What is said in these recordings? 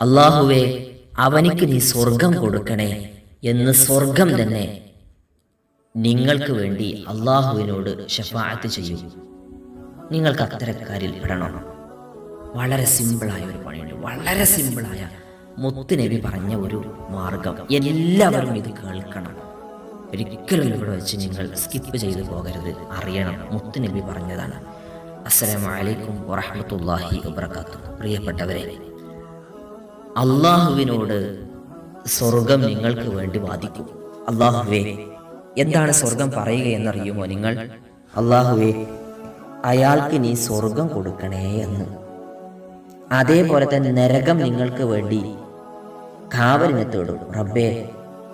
അള്ളാഹുവെ അവനിക്ക് നീ സ്വർഗം കൊടുക്കണേ എന്ന് സ്വർഗം തന്നെ നിങ്ങൾക്ക് വേണ്ടി അള്ളാഹുവിനോട് ഷഫാഅത്ത് ചെയ്യൂ. നിങ്ങൾക്ക് അത്തരക്കാരിൽ പെടണം. വളരെ സിമ്പിളായ ഒരു പണിയുണ്ട്. വളരെ സിമ്പിളായ മുത്തുനബി പറഞ്ഞ ഒരു മാർഗം. എല്ലാവരും ഇത് കേൾക്കണം. ഒരിക്കലും ഇവിടെ വെച്ച് നിങ്ങൾ സ്കിപ്പ് ചെയ്തു പോകരുത്. അറിയണം. മുത്തുനബി പറഞ്ഞതാണ്. അസ്സലാമലൈക്കും വറഹ്മത്തുള്ളാഹി വബറകാതുഹു. പ്രിയപ്പെട്ടവരെ അള്ളാഹുവിനോട് സ്വർഗം നിങ്ങൾക്ക് വേണ്ടി വാദിക്കും. അള്ളാഹുവേ എന്താണ് സ്വർഗം പറയുക എന്നറിയുമോ നിങ്ങൾ? അള്ളാഹുവേ അയാൾക്ക് നീ സ്വർഗം കൊടുക്കണേ എന്ന്. അതേപോലെ തന്നെ നരകം നിങ്ങൾക്ക് വേണ്ടി കാവലിനെ തേടും. റബ്ബേ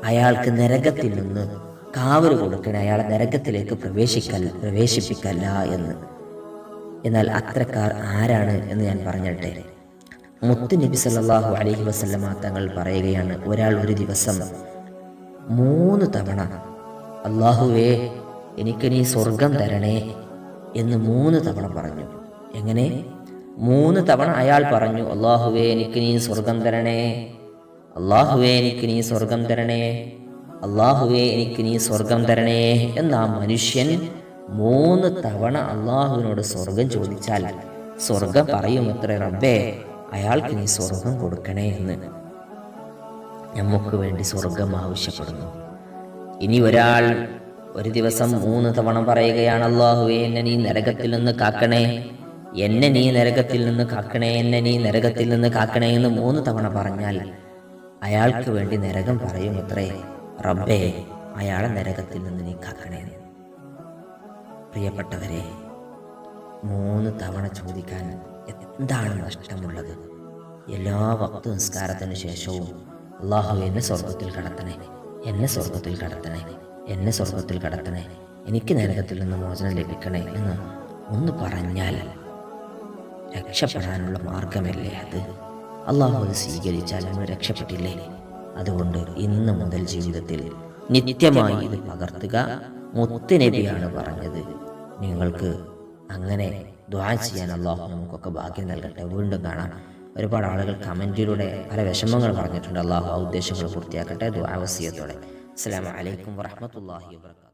അയാൾക്ക് നരകത്തിൽ നിന്ന് കാവൽ കൊടുക്കണേ. അയാളെ നരകത്തിലേക്ക് പ്രവേശിക്കല്ല പ്രവേശിപ്പിക്കല്ല എന്ന്. എന്നാൽ അത്രക്കാർ ആരാണ് എന്ന് ഞാൻ പറഞ്ഞിട്ടെ? മുത്തു നബി സല്ലല്ലാഹു അലൈഹി വസല്ലമ തങ്ങൾ പറയുകയാണ് ഒരാൾ ഒരു ദിവസം മൂന്ന് തവണ അള്ളാഹുവേ എനിക്ക് നീ സ്വർഗം തരണേ എന്ന് മൂന്ന് തവണ പറഞ്ഞു. എങ്ങനെ? മൂന്ന് തവണ അയാൾ പറഞ്ഞു അള്ളാഹുവേ എനിക്ക് നീ സ്വർഗം തരണേ അള്ളാഹുവേ എനിക്ക് നീ സ്വർഗം തരണേ അള്ളാഹുവേ എനിക്ക് നീ സ്വർഗം തരണേ എന്ന ആ മനുഷ്യൻ മൂന്ന് തവണ അള്ളാഹുവിനോട് സ്വർഗം ചോദിച്ചാൽ സ്വർഗം പറയുമത്രേ റബ്ബേ അയാൾക്ക് നീ സ്വർഗം കൊടുക്കണേ എന്ന്. നമുക്ക് വേണ്ടി സ്വർഗം ആവശ്യപ്പെടുന്നു. ഇനി ഒരാൾ ഒരു ദിവസം മൂന്ന് തവണ പറയുകയാണ് അള്ളാഹുവേ എന്നെ നീ നരകത്തിൽ നിന്ന് കാക്കണേ. എന്നെ നീ നരകത്തിൽ നിന്ന് കാക്കണേ. എന്നെ നീ നരകത്തിൽ നിന്ന് കാക്കണേ എന്ന് മൂന്ന് തവണ പറഞ്ഞാൽ അയാൾക്ക് വേണ്ടി നരകം പറയും അത്രേ റബ്ബേ അയാളെ നരകത്തിൽ നിന്ന് നീ കാക്കണേ. പ്രിയപ്പെട്ടവരെ മൂന്ന് തവണ ചോദിക്കാൻ എന്താണ് നഷ്ടമുള്ളത്? എല്ലാ ഭക്ത നിസ്കാരത്തിന് ശേഷവും അള്ളാഹു എന്നെ സ്വർഗത്തിൽ കടത്തണേ എന്നെ സ്വർഗത്തിൽ കടത്തണേ എന്നെ സ്വർഗത്തിൽ കടത്തണേ എനിക്ക് നരകത്തിൽ നിന്ന് മോചനം ലഭിക്കണേ എന്ന് ഒന്ന് പറഞ്ഞാൽ രക്ഷപ്പെടാനുള്ള മാർഗമല്ലേ അത്? അള്ളാഹു അത് സ്വീകരിച്ചാൽ നമ്മൾ രക്ഷപ്പെട്ടില്ലേ? അതുകൊണ്ട് ഇന്ന് മുതൽ ജീവിതത്തിൽ നിത്യമായി ഇത് പകർത്തുക മുത്തുനബിയാണ് പറഞ്ഞത്. നിങ്ങൾക്ക് അങ്ങനെ ദ്വാ ചെയ്യാൻ അള്ളാഹു നമുക്കൊക്കെ ഭാഗ്യം നൽകട്ടെ. വീണ്ടും കാണാം. ഒരുപാട് ആളുകൾ കമന്റിലൂടെ പല വിഷമങ്ങൾ പറഞ്ഞിട്ടുണ്ട്. അള്ളാഹു ആ ഉദ്ദേശങ്ങൾ പൂർത്തിയാക്കട്ടെ. ദ്വാവസ്യത്തോടെ അസ്സാം വലൈക്കും വറഹ്മത്തുള്ളാഹി വബറകാതുഹു.